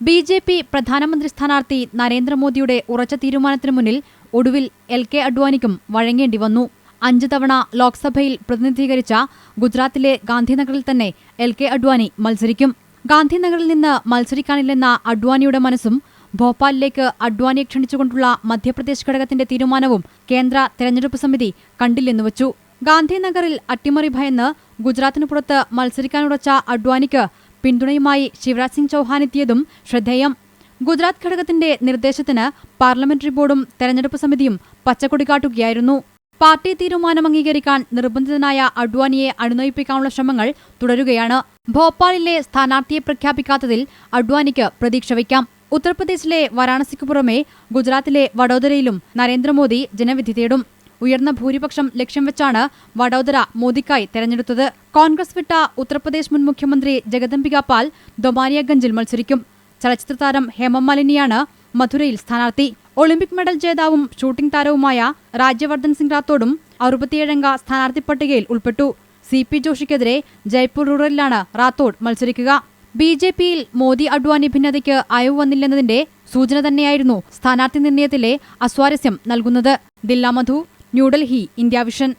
B J P പ്രധാനമന്ത്രി സ്ഥാനാർത്ഥി നരേന്ദ്രമോദിയുടെ ഉറച്ച തീരുമാനത്തിനു മുന്നിൽ ഒടുവിൽ എൽ കെ അഡ്വാനിക്കും വഴങ്ങേണ്ടി വന്നു. അഞ്ച് തവണ ലോക്സഭയിൽ പ്രതിനിധീകരിച്ച ഗുജറാത്തിലെ ഗാന്ധിനഗറിൽ തന്നെ എൽ കെ അഡ്വാനി മത്സരിക്കും. ഗാന്ധിനഗറിൽ നിന്ന് മത്സരിക്കാനില്ലെന്ന അഡ്വാനിയുടെ മനസ്സും ഭോപ്പാലിലേക്ക് അഡ്വാനിയെ ക്ഷണിച്ചുകൊണ്ടുള്ള മധ്യപ്രദേശ് ഘടകത്തിന്റെ തീരുമാനവും കേന്ദ്ര തെരഞ്ഞെടുപ്പ് സമിതി കണ്ടില്ലെന്നു വച്ചു. ഗാന്ധിനഗറിൽ അട്ടിമറി ഭയന്ന് ഗുജറാത്തിനു പുറത്ത് മത്സരിക്കാനുറച്ച അഡ്വാനിക്ക് പിന്തുണയുമായി ശിവരാജ് സിംഗ് ചൌഹാൻ എത്തിയതും ശ്രദ്ധേയം. ഗുജറാത്ത് ഘടകത്തിന്റെ നിർദ്ദേശത്തിന് പാർലമെന്ററി ബോർഡും തെരഞ്ഞെടുപ്പ് സമിതിയും പച്ചക്കൊടി കാട്ടുകയായിരുന്നു പാർട്ടി തീരുമാനം അംഗീകരിക്കാൻ നിർബന്ധിതനായ അഡ്വാനിയെ അണുനയിപ്പിക്കാനുള്ള ശ്രമങ്ങൾ തുടരുകയാണ്. ഭോപ്പാലിലെ സ്ഥാനാർത്ഥിയെ പ്രഖ്യാപിക്കാത്തതിൽ അഡ്വാനിക്ക് പ്രതീക്ഷ വയ്ക്കാം. ഉത്തർപ്രദേശിലെ വാരാണസിക്ക് പുറമെ ഗുജറാത്തിലെ വഡോദരയിലും നരേന്ദ്രമോദി ജനവിധി തേടും. ഉയർന്ന ഭൂരിപക്ഷം ലക്ഷ്യം വെച്ചാണ് വഡോദര മോദിക്കായി തെരഞ്ഞെടുത്തത്. കോൺഗ്രസ് വിട്ട ഉത്തർപ്രദേശ് മുൻ മുഖ്യമന്ത്രി ജഗദംബിക പാൽ ദൊമാനിയഗഞ്ചിൽ മത്സരിക്കും. ചലച്ചിത്ര താരം ഹേമമാലിനിയാണ് മധുരയിൽ സ്ഥാനാർത്ഥി. ഒളിമ്പിക് മെഡൽ ജേതാവും ഷൂട്ടിംഗ് താരവുമായ രാജ്യവർദ്ധൻ സിംഗ് റാത്തോഡും അറുപത്തിയേഴംഗ സ്ഥാനാർത്ഥി പട്ടികയിൽ ഉൾപ്പെട്ടു. സി പി ജോഷിക്കെതിരെ ജയ്പൂർ റൂറലിലാണ് റാത്തോഡ് മത്സരിക്കുക. ബി ജെ പിയിൽ മോദി അഡ്വാനി ഭിന്നതയ്ക്ക് അയവ് വന്നില്ലെന്നതിന്റെ സൂചന തന്നെയായിരുന്നു സ്ഥാനാർത്ഥി നിർണയത്തിലെ അസ്വാരസ്യം നൽകുന്നത്. Dilla Madhu New Delhi India Vision.